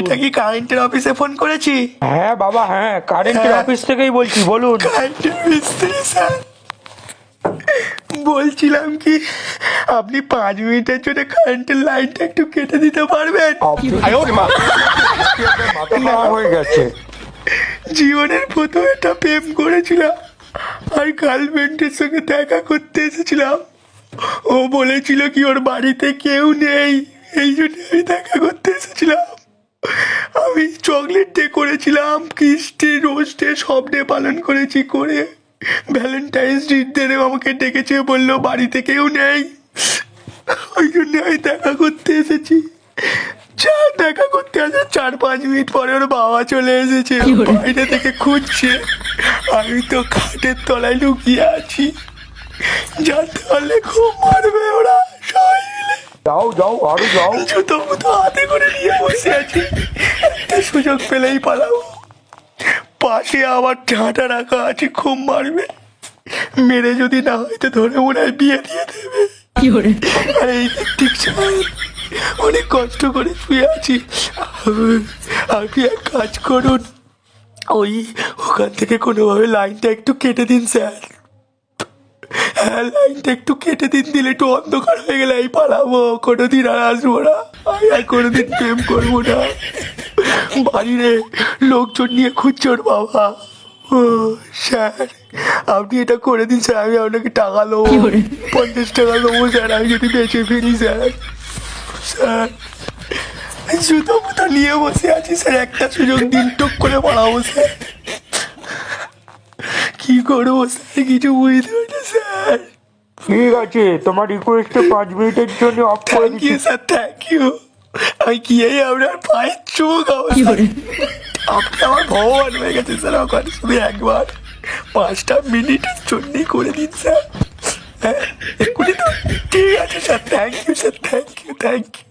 এটা কি কারেন্টের অফিসে ফোন করেছি? হ্যাঁ বাবা হ্যাঁ কারেন্টের হ্যাঁ। অফিস থেকেই বলছি বলুন। কারেন্টের মিস্ত্রি স্যার বলছিলাম কি আপনি পাঁচ মিনিটের জন্য কারেন্টের লাইনটা একটু কেটে দিতে পারবেন? হয়ে গেছে। জীবনের প্রথম একটা প্রেম করেছিলাম আর গার্লফ্রেন্ডের সঙ্গে দেখা করতে এসেছিলাম। ও বলেছিল কি ওর বাড়িতে কেউ নেই এই জন্য আমি দেখা করতে এসেছিলাম। আমি চকলেট ডে করেছিলাম কিস্টি রোজ ডে সব ডে পালন করেছি করে। ভ্যালেন্টাইন্স ডে আমাকে ডেকেছে বলল বাড়িতে কেউ নেই। ওই জন্য আমি দেখা করতে এসেছি। যা দেখা করতে আসে চার পাঁচ মিনিট পরে ওর বাবা চলে এসেছে। বাইরে থেকে খুঁজছে। আমি তো খাটের তলায় লুকিয়ে আছি। জানতে পারলে খুব মারবে ওরা সবাই মিলে। যাও যাও আরও যাও। জুতো মুতো হাতে করে নিয়ে বসে আছি। সুযোগ পেলেই পালাবো। পাশে আবার ঝাঁটা রাখা আছে খুব মারবে। মেরে যদি না হয় তো ধরে মনে হয় বিয়ে দিয়ে দেবে। আর ঠিক অনেক কষ্ট করে শুয়ে আছি। আপনি এক কাজ করুন ওই ওখান থেকে কোনোভাবে লাইনটা একটু কেটে দিন স্যার। হ্যাঁ লাইনটা একটু কেটে দিন দিলে একটু অন্ধকার হয়ে গেলে এই পালাবো। কোনোদিন আর আসব না। আমি আর কোনোদিন প্রেম করব না। বাড়িরে লোকজন নিয়ে খুঁজছে ওর বাবা? ও স্যার আপনি এটা করে দিন স্যার আমি আপনাকে টাকা দেবো। পঞ্চাশ টাকা দেবো স্যার আমি যদি বেঁচে ফিরি স্যার। স্যার জুতো মুতো নিয়ে বসে আছি স্যার একটা সুযোগ দিন টুক করে পালাবো স্যার। কি করব স্যার কিছু বুঝতে পারি স্যার। ঠিক আছে তোমার রিকোয়েস্টে পাঁচ মিনিটের জন্য অফ করে দিচ্ছি। স্যার থ্যাংক ইউ আমি গিয়েই আপনার পায়ের চুমো খাব। আপনি আমার ভগবান হয়ে গেছে স্যার ওখানে শুধু একবার পাঁচটা মিনিটের জন্যই করে দিন স্যার। হ্যাঁ এক্ষুনি তো ঠিক আছে sir thank you sir thank you thank you